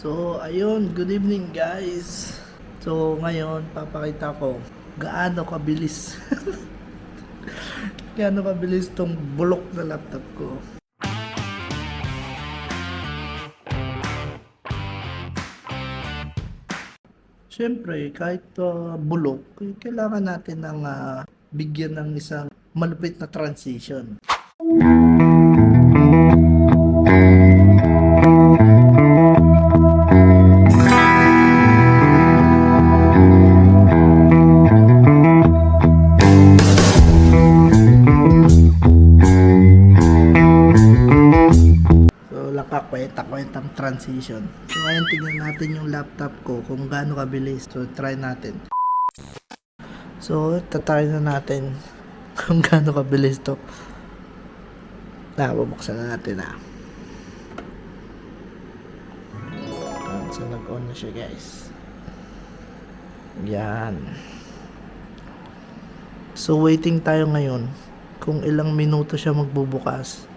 So, ayun, good evening guys. So, ngayon, papakita ko gaano kabilis. gaano kabilis tong bulok na laptop ko. Siyempre, kahit uh, bulok, kailangan natin ng ah, bigyan ng isang malupit na transition. So, lakakwenta-kwentang transition. So, ngayon tignan natin yung laptop ko kung gaano kabilis. So, try natin. So, tatry na natin kung gaano kabilis to. Na, bubuksan na natin na. So, nag-on na siya guys. Yan. So, waiting tayo ngayon kung ilang minuto siya magbubukas.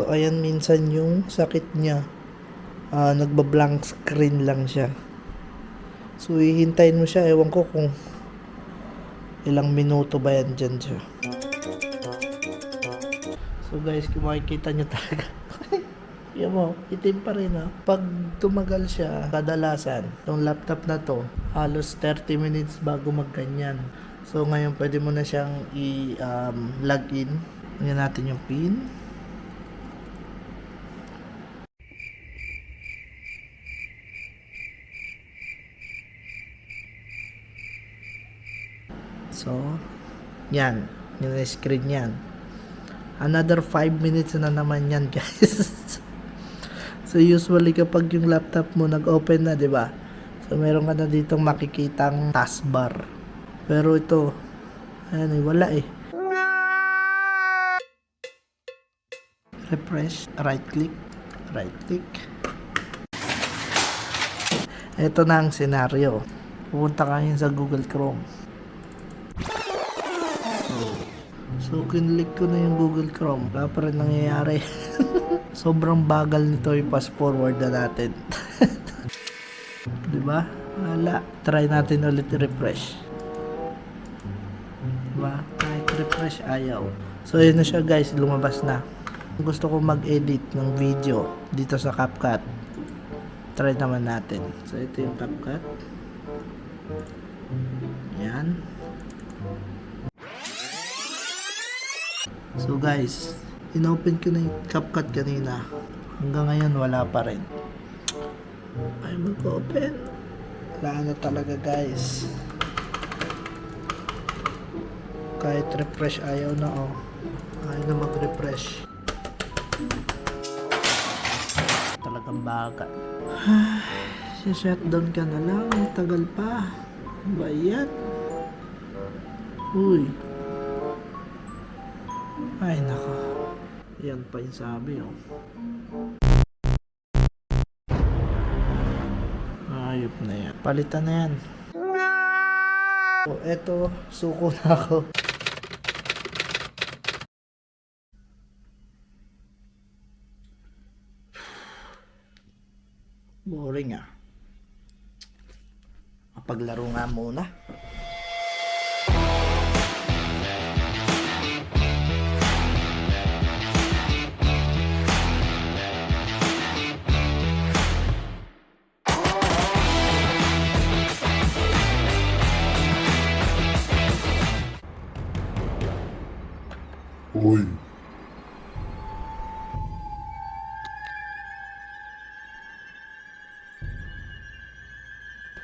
So, ayan minsan yung sakit niya. Ah, nagba-blank screen lang siya. So, hihintayin mo siya. Ewan ko kung ilang minuto ba yan dyan siya. So, guys, kung makikita nyo talaga. Yan mo, itim pa rin ha. Pag tumagal siya, kadalasan, yung laptop na to, halos 30 minutes bago magganyan. So, ngayon pwede mo na siyang i-log in. Ngayon natin yung pin. So, yan. Yung screen yan. Another 5 minutes na naman yan, guys. so, usually kapag yung laptop mo nag-open na, di ba? So, meron ka na ditong makikitang taskbar. Pero ito, ayan eh, wala eh. Refresh, right click, right click. Ito na ang senaryo. Pupunta ka sa Google Chrome. So, kinlik ko na yung Google Chrome. Wala pa rin nangyayari. Sobrang bagal nito i-pass forward na natin. Di ba? Wala. Try natin ulit i-refresh. Di ba? Kahit refresh, ayaw. So, yun na siya guys. Lumabas na. Gusto ko mag-edit ng video dito sa CapCut. Try naman natin. So, ito yung CapCut. Yan. So guys, inopen ko na yung CapCut kanina. Hanggang ngayon wala pa rin. Ay mag-open. Wala na talaga guys. Kahit refresh ayaw na oh. Ayaw na mag-refresh. Talagang baga. Si shutdown ka na lang. Ang tagal pa. Ba yan? Uy. Ay, nako. Yan pa yung sabi, oh. Ayop na yan. Palitan na yan. Oh, eto, suko na ako. Boring ah. Mapaglaro nga muna.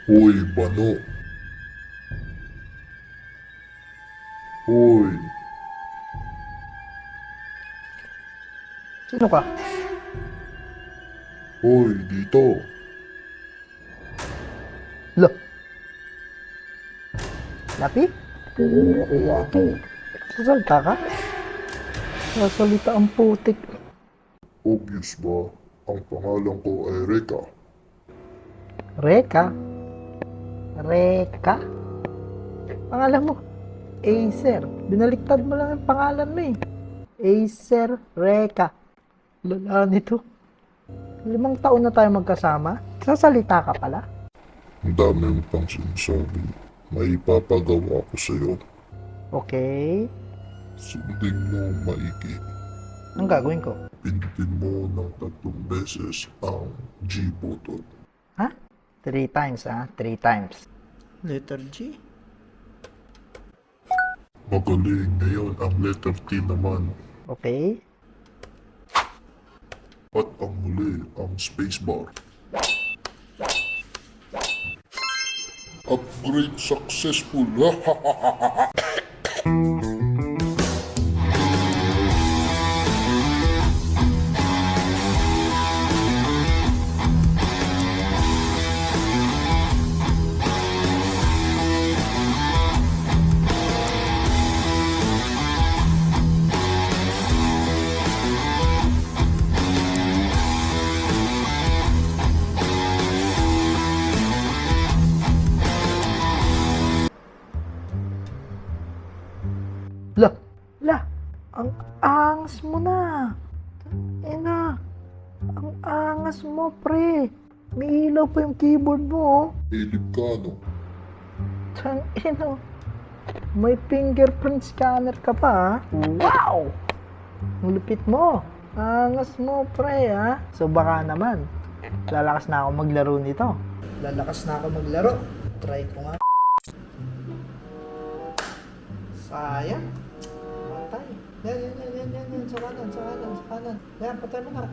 Hoy, Bano. Hoy. Sino ka? Hoy, dito. Lo. Lapi? Oo, ako nga to. Sasalta ka? Sasalita ang putik. Obvious ba? Ang pangalan ko ay Reka. Reka? Reka? Pangalan mo? Acer. Binaliktad mo lang ang pangalan mo eh. Acer Reka. Lala nito. Limang taon na tayo magkasama. Sasalita ka pala. Ang dami mo pang sinasabi. May ipapagawa ko sa'yo. Okay. Sundin mo maigi. Anong gagawin ko? Pindutin mo ng tatlong beses ang G button. Ha? Three times, ha? Three times. Letter G? Magaling ngayon ang letter T naman. Okay. At ang huli, ang spacebar. Upgrade successful. La, la, ang angas mo na. Ina, ang angas mo, pre. May ilaw pa yung keyboard mo, oh. Ilip ka, no? Tang ino. May fingerprint scanner ka pa, ha? Wow! Ang lupit mo. Angas mo, pre, ha? So baka naman, lalakas na ako maglaro nito. Lalakas na ako maglaro. Try ko nga. Sayang. Yan, yan, yan, yan, yan, yan. Sa kanan, sa kanan, sa kanan. Yan, patay mo na.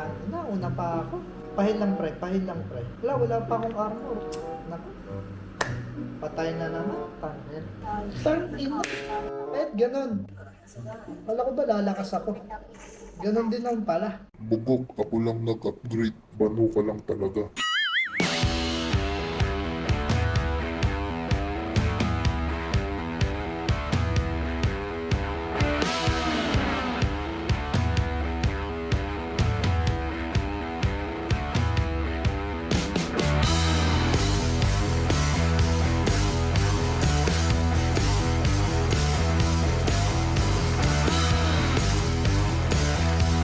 Ano na, una pa ako. Pahil lang, pre. Pahil lang, pre. Wala, wala pa akong armor. Naku. Patay na naman. Tangin. Tangin. Eh, ganun. Wala ko ba lalakas ako? Ganun din naman pala. Bugok, ako lang nag-upgrade. Bano ka lang talaga.